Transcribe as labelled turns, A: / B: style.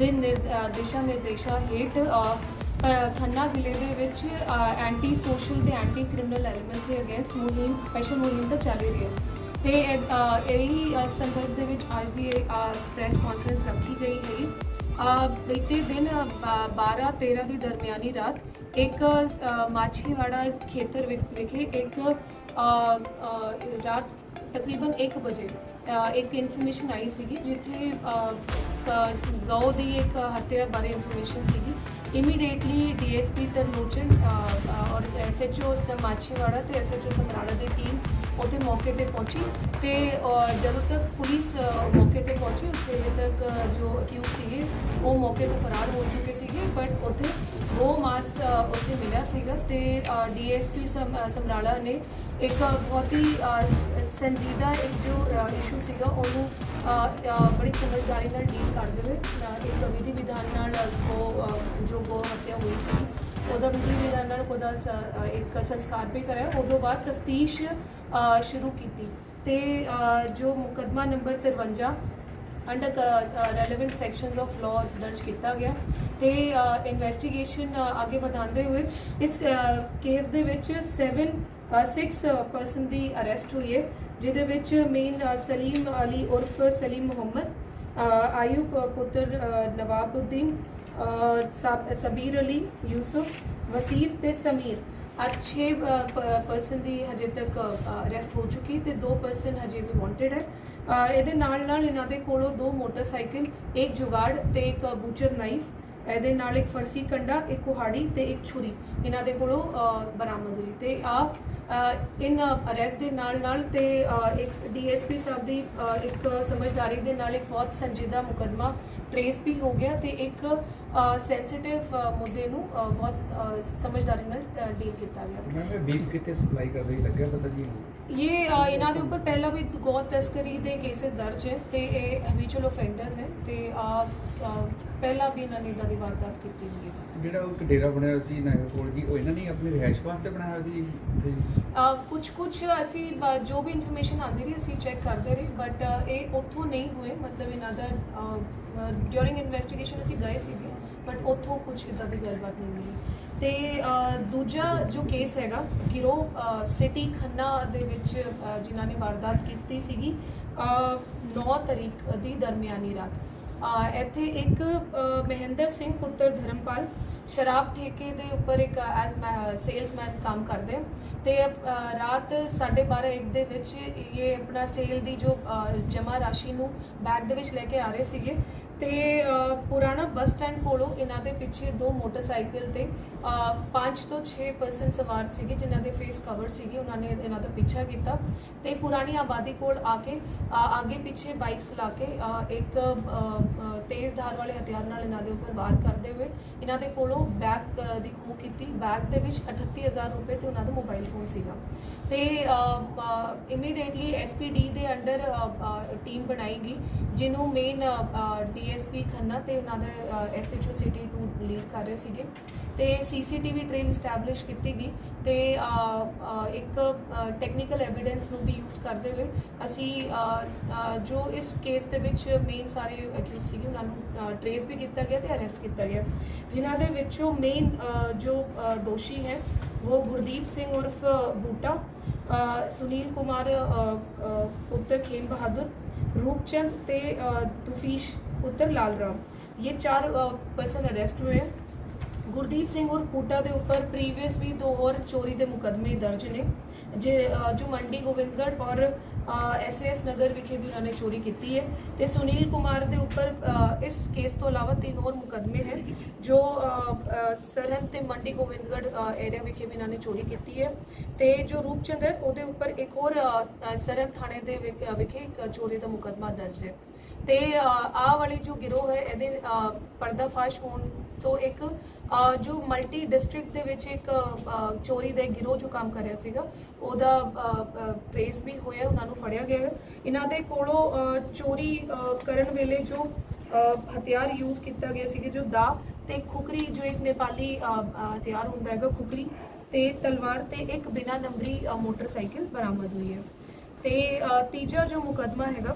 A: ਦਿਸ਼ਾ ਨਿਰਦੇਸ਼ਾਂ ਹੇਠ ਖੰਨਾ ਜ਼ਿਲ੍ਹੇ ਦੇ ਵਿੱਚ ਐਂਟੀ ਸੋਸ਼ਲ ਤੇ ਐਂਟੀ ਕ੍ਰਿਮੀਨਲ ਐਲੀਮੈਂਟਸ ਦੇ ਅਗੇਂਸਟ ਮੁਹਿੰਮ ਸਪੈਸ਼ਲ ਮੁਹਿੰਮ ਤਾਂ ਚੱਲ ਹੀ ਰਹੀ ਹੈ। ਤੇ ਇਹੀ ਸੰਦਰਭ ਦੇ ਵਿੱਚ ਅੱਜ ਦੀ ਪ੍ਰੈਸ ਕਾਨਫਰੰਸ ਰੱਖੀ ਗਈ ਹੈ ਬੀਤੇ ਦਿਨ 12 13 ਦੀ ਦਰਮਿਆਨੀ ਰਾਤ ਇੱਕ ਮਾਛੀਵਾੜਾ ਖੇਤਰ ਵਿਖ- ਵਿਖੇ ਇੱਕ ਰਾਤ ਤਕਰੀਬਨ 1 ਵਜੇ ਇੱਕ ਇਨਫੋਰਮੇਸ਼ਨ ਆਈ ਸੀਗੀ ਜਿੱਥੇ ਅ, ਗਊ ਦੀ ਇੱਕ ਹੱਤਿਆ ਬਾਰੇ ਇਨਫੋਰਮੇਸ਼ਨ ਸੀਗੀ। Immediately DSP Tarlochan uh, uh, ਔਰ ਐਸਐਚਓ ਦਾ ਮਾਛੀਵਾੜਾ ਤੇ ਐਸਐਚਓ ਸਮਰਾਲਾ ਦੀ ਟੀਮ ਉੱਥੇ ਮੌਕੇ ਤੇ ਪਹੁੰਚੀ ਤੇ ਜਦੋਂ ਤੱਕ ਪੁਲਿਸ ਮੌਕੇ ਤੇ ਪਹੁੰਚੀ ਉਸ ਵੇਲੇ ਤੱਕ ਜੋ ਅਕਿਊਜ਼ ਸੀਗੇ ਉਹ ਮੌਕੇ ਤੋਂ ਫਰਾਰ ਹੋ ਚੁੱਕੇ ਸੀਗੇ ਬਟ ਉੱਥੇ ਉਹ ਮਾਸ ਉੱਥੇ ਮਿਲਿਆ ਸੀਗਾ ਤੇ ਡੀਐਸਪੀ ਸਮਰਾਲਾ ਨੇ ਇੱਕ ਬਹੁਤ ਹੀ ਸੰਜੀਦਾ ਇੱਕ ਜੋ ਇਸ਼ੂ ਸੀਗਾ ਉਹਨੂੰ ਬੜੀ ਸਮਝਦਾਰੀ ਨਾਲ ਡੀਲ ਕਰਦੇ ਹੋਏ ਅ, ਇੱਕ ਵਿਧੀ ਵਿਧਾਨ ਨਾਲ ਉਹ ਜੋ ਗੋ ਹੱਤਿਆ ਹੋਈ ਸੀ ਉਹਦਾ ਵਿਧੀ ਵਿਧਾਨ ਨਾਲ ਉਹਦਾ ਇੱਕ ਸੰਸਕਾਰ ਵੀ ਕਰਾਇਆ। ਉਦੋਂ ਬਾਅਦ ਤਫਤੀਸ਼ ਸ਼ੁਰੂ ਕੀਤੀ ਤੇ ਜੋ ਮੁਕਦਮਾ number 53 under relevant sections of law ਦਰਜ ਕੀਤਾ ਗਿਆ ਤੇ ਇਨਵੈਸਟੀਗੇਸ਼ਨ ਅੱਗੇ ਵਧਾਉਂਦੇ ਹੋਏ ਇਸ ਕੇਸ ਦੇ ਵਿੱਚ 7 6 ਪਰਸਨ ਦੀ ਅਰੈਸਟ ਹੋਈ ਹੈ, ਜਿਹਦੇ ਵਿੱਚ ਮੇਨ ਸਲੀਮ ਅਲੀ ਉਰਫ ਸਲੀਮ ਮੁਹੰਮਦ ਆਯੂਬ ਪੁੱਤਰ ਨਵਾਬਉਦੀਨ ਸਬੀਰ ਅਲੀ, ਯੂਸਫ, ਵਸੀਰ ਤੇ ਸਮੀਰ। ਅੱਜ 6 ਪਰਸਨ ਦੀ ਹਜੇ ਤੱਕ ਅਰੈਸਟ ਹੋ ਚੁੱਕੀ ਤੇ ਦੋ ਪਰਸਨ ਹਜੇ ਵੀ ਵਾਂਟਡ ਹੈ। ਇਹਦੇ ਨਾਲ ਨਾਲ ਇਹਨਾਂ ਦੇ ਕੋਲੋਂ ਦੋ ਮੋਟਰਸਾਈਕਲ, ਇੱਕ ਜੁਗਾੜ ਤੇ ਇੱਕ ਬੂਚਰ ਨਾਈਫ, ਇਹਦੇ ਨਾਲ ਇੱਕ ਫਰਸੀ ਕੰਡਾ, ਇੱਕ ਕੁਹਾੜੀ ਤੇ ਇੱਕ ਛੁਰੀ, ਇਹਨਾਂ ਦੇ ਕੋਲੋਂ ਬਰਾਮਦ ਹੋਈ ਤੇ ਆ ਇਨ ਅਰੈਸਟ ਦੇ ਨਾਲ ਨਾਲ ਤੇ ਇੱਕ ਡੀਐਸਪੀ ਸਾਹਿਬ ਦੀ ਇੱਕ ਸਮਝਦਾਰੀ ਦੇ ਨਾਲ ਇੱਕ ਬਹੁਤ ਸੰਜੀਦਾ ਮੁਕਦਮਾ ਟ੍ਰੇਸ ਵੀ ਹੋ ਗਿਆ ਤੇ ਇੱਕ ਸੈਂਸਿਟਿਵ ਮੁੱਦੇ ਨੂੰ ਬਹੁਤ ਸਮਝਦਾਰੀ ਨਾਲ ਡੀਲ ਕੀਤਾ ਗਿਆ।
B: ਮੈਂ ਬੀਫ ਕਿਤੇ ਸਪਲਾਈ ਕਰ ਲੱਗਿਆ ਪਤਾ ਜੀ
A: ਇਹ ਅ, ਇਹਨਾਂ ਦੇ ਉੱਪਰ ਪਹਿਲਾਂ ਵੀ ਗੌ ਤਸਕਰੀ ਦੇ ਕੇਸਿਸ ਦਰਜ ਹੈ ਤੇ ਇਹ ਹੈਬਿਚੁਅਲ ਅਫੈਂਡਰਸ ਹੈ ਤੇ ਅ, ਪਹਿਲਾਂ ਵੀ ਇਹਨਾਂ ਨੇ ਇਦਾਂ ਦੀ ਵਾਰਦਾਤ ਕੀਤੀ ਹੋਈ ਹੈ
B: ਜਿਹੜਾ ਉਹ ਇੱਕ ਡੇਰਾ ਬਣਿਆ ਹੋਇਆ ਸੀ ਨਾਇਰ ਕੋਲ ਜੀ ਉਹ ਇਹਨਾਂ ਨੇ ਆਪਣੀ ਰਿਹਾਇਸ਼ ਵਾਸਤੇ ਬਣਾਇਆ ਹੋਇਆ ਸੀ ਜੀ?
A: ਕੁਝ ਕੁਝ ਅਸੀਂ ਬ- ਜੋ ਵੀ ਇਨਫੋਰਮੇਸ਼ਨ ਆਉਂਦੀ ਰਹੀ ਅਸੀਂ ਚੈੱਕ ਕਰਦੇ ਰਹੇ ਬਟ ਇਹ ਉੱਥੋਂ ਨਹੀਂ ਹੋਏ ਮਤਲਬ ਇਹਨਾਂ ਦਾ ਡਿਊਰਿੰਗ ਇਨਵੈਸਟੀਗੇਸ਼ਨ ਅਸੀਂ ਗਏ ਸੀਗੇ ਬਟ ਉੱਥੋਂ ਕੁਝ ਇਦਾਂ ਦੀ ਗੱਲਬਾਤ ਨਹੀਂ ਮਿਲੀ ਤੇ ਦੂਜਾ ਜੋ ਕੇਸ ਹੈਗਾ ਗਿਰੋ ਸਿਟੀ ਖੰਨਾ ਦੇ ਵਿੱਚ ਅ, ਜਿਨ੍ਹਾਂ ਨੇ ਵਾਰਦਾਤ ਕੀਤੀ ਸੀਗੀ 9 ਤਰੀਕ ਦੀ ਦਰਮਿਆਨੀ ਰਾਤ। ਇੱਥੇ ਇੱਕ ਮਹਿੰਦਰ ਸਿੰਘ ਪੁੱਤਰ ਧਰਮਪਾਲ ਸ਼ਰਾਬ ਠੇਕੇ ਦੇ ਉੱਪਰ ਇੱਕ ਐਜ਼ ਸੇਲਸਮੈਨ ਕੰਮ ਕਰਦੇ ਆ। ਤੇ ਅ, ਰਾਤ 12:30 ਇੱਕ ਦੇ ਵਿੱਚ ਇਹ ਆਪਣਾ ਸੇਲ ਦੀ ਜੋ ਜਮਾ ਰਾਸ਼ੀ ਨੂੰ ਬੈਗ ਦੇ ਵਿੱਚ ਲੈ ਕੇ ਆ ਰਹੇ ਸੀਗੇ। ਤੇ ਪੁਰਾਣਾ ਬੱਸ ਸਟੈਂਡ ਕੋਲੋਂ ਇਹਨਾਂ ਦੇ ਪਿੱਛੇ ਦੋ ਮੋਟਰਸਾਈਕਲ ਤੇ 5 ਤੋਂ 6 ਪਰਸਨ ਸਵਾਰ ਸੀਗੇ, ਜਿਨ੍ਹਾਂ ਦੇ ਫੇਸ ਕਵਰ ਸੀਗੇ, ਉਹਨਾਂ ਨੇ ਇਹਨਾਂ ਦਾ ਪਿੱਛਾ ਕੀਤਾ ਤੇ ਪੁਰਾਣੀ ਆਬਾਦੀ ਕੋਲ ਆ ਕੇ ਆਗੇ ਪਿੱਛੇ ਬਾਈਕਸ ਲਾ ਕੇ ਇੱਕ ਤੇਜ਼ ਧਾਰ ਵਾਲੇ ਹਥਿਆਰ ਨਾਲ ਇਹਨਾਂ ਦੇ ਉੱਪਰ ਵਾਰ ਕਰਦੇ ਹੋਏ ਇਹਨਾਂ ਦੇ ਕੋਲੋਂ ਬੈਗ ਦੀ ਖੋਹ ਕੀਤੀ। ਬੈਗ ਦੇ ਵਿੱਚ 38000 ਰੁਪਏ ਤੇ ਉਹਨਾਂ ਦਾ ਮੋਬਾਈਲ ਫੋਨ ਸੀਗਾ। ਤੇ ਇਮੀਡੀਏਟਲੀ ਐਸਪੀਡੀ ਦੇ ਅੰਡਰ ਟੀਮ ਬਣਾਈ ਗਈ, ਜਿਹਨੂੰ ਮੇਨ ਡੀਐਸਪੀ ਖੰਨਾ ਤੇ ਉਹਨਾਂ ਦੇ ਐਸਐਚਓ ਸਿਟੀ 2 ਲੀਡ ਕਰ ਰਹੇ ਸੀਗੇ। ਤੇ ਸੀਸੀਟੀਵੀ ਟ੍ਰੇਲ ਸਟੈਬਲਿਸ਼ ਕੀਤੀ ਗਈ ਤੇ ਇੱਕ ਟੈਕਨੀਕਲ ਐਵੀਡੈਂਸ ਨੂੰ ਵੀ ਯੂਜ਼ ਕਰਦੇ ਹੋਏ ਅਸੀਂ ਜੋ ਇਸ ਕੇਸ ਦੇ ਵਿੱਚ ਮੇਨ ਸਾਰੇ ਅਕਿਊਜ਼ ਸੀਗੇ, ਉਹਨਾਂ ਨੂੰ ਟ੍ਰੇਸ ਵੀ ਕੀਤਾ ਗਿਆ ਤੇ ਅਰੈਸਟ ਕੀਤਾ ਗਿਆ। ਜਿਨ੍ਹਾਂ ਦੇ ਵਿੱਚੋਂ ਮੇਨ ਜੋ ਦੋਸ਼ੀ ਹੈ, ਉਹ ਗੁਰਦੀਪ ਸਿੰਘ ਉਰਫ ਬੂਟਾ ਸੁਨੀਲ ਕੁਮਾਰ ਪੁੱਤਰ ਖੇਮ ਬਹਾਦਰ, ਰੂਪਚੰਦ ਤੇ ਤੁਫੀਸ਼ ਪੁੱਤਰ ਲਾਲ ਰਾਮ। ਇਹ ਚਾਰ ਪਰਸਨ ਅਰੈਸਟ ਹੋਏ ਹੈ ਗੁਰਦੀਪ ਸਿੰਘ ਉਰਫ ਪੂਟਾ ਦੇ ਉੱਪਰ ਪ੍ਰੀਵੀਅਸ ਵੀ ਦੋ ਹੋਰ ਚੋਰੀ ਦੇ ਮੁਕਦਮੇ ਦਰਜ ਨੇ ਜੇ ਜੋ ਮੰਡੀ ਗੋਬਿੰਦਗੜ੍ਹ ਔਰ ਐਸਐਸ ਨਗਰ ਵਿਖੇ ਵੀ ਉਹਨਾਂ ਨੇ ਚੋਰੀ ਕੀਤੀ ਹੈ ਤੇ ਸੁਨੀਲ ਕੁਮਾਰ ਦੇ ਉੱਪਰ ਇਸ ਕੇਸ ਤੋਂ ਇਲਾਵਾ ਤਿੰਨ ਹੋਰ ਮੁਕਦਮੇ ਹੈ ਜੋ ਅ, ਅ, ਸਰਹੰਦ ਤੇ ਮੰਡੀ ਗੋਬਿੰਦਗੜ੍ਹ ਏਰੀਆ ਵਿਖੇ ਵੀ ਇਹਨਾਂ ਨੇ ਚੋਰੀ ਕੀਤੀ ਹੈ ਤੇ ਜੋ ਰੂਪਚੰਦ ਹੈ ਉਹਦੇ ਉੱਪਰ ਇੱਕ ਹੋਰ ਸਰਹੰਦ ਥਾਣੇ ਦੇ ਵਿਖ- ਵਿਖੇ ਇੱਕ ਚੋਰੀ ਦਾ ਮੁਕਦਮਾ ਦਰਜ ਹੈ। ਤੇ ਆਹ ਵਾਲੀ ਜੋ ਗਿਰੋਹ ਹੈ ਇਹਦੇ ਅ, ਪਰਦਾਫਾਸ਼ ਹੋਣ ਤੋਂ ਇੱਕ ਜੋ ਮਲਟੀ ਡਿਸਟ੍ਰਿਕਟ ਦੇ ਵਿੱਚ ਇੱਕ ਚੋਰੀ ਦੇ ਗਿਰੋਹ ਜੋ ਕੰਮ ਕਰ ਰਿਹਾ ਸੀਗਾ ਉਹਦਾ ਟ੍ਰੇਸ ਵੀ ਹੋਇਆ ਉਹਨਾਂ ਨੂੰ ਫੜਿਆ ਗਿਆ ਹੈ। ਇਹਨਾਂ ਦੇ ਕੋਲੋਂ ਚੋਰੀ ਕਰਨ ਵੇਲੇ ਜੋ ਹਥਿਆਰ ਯੂਜ਼ ਕੀਤਾ ਗਿਆ ਸੀਗਾ ਜੋ ਦਾ ਤੇ ਖੁਕਰੀ ਜੋ ਇੱਕ ਨੇਪਾਲੀ ਹਥਿਆਰ ਹੁੰਦਾ ਹੈਗਾ ਖੁਕਰੀ ਤੇ ਤਲਵਾਰ ਤੇ ਇੱਕ ਬਿਨਾ ਨੰਬਰੀ ਮੋਟਰਸਾਈਕਲ ਬਰਾਮਦ ਹੋਈ ਹੈ। ਤੇ ਤੀਜਾ ਜੋ ਮੁਕਦਮਾ ਹੈਗਾ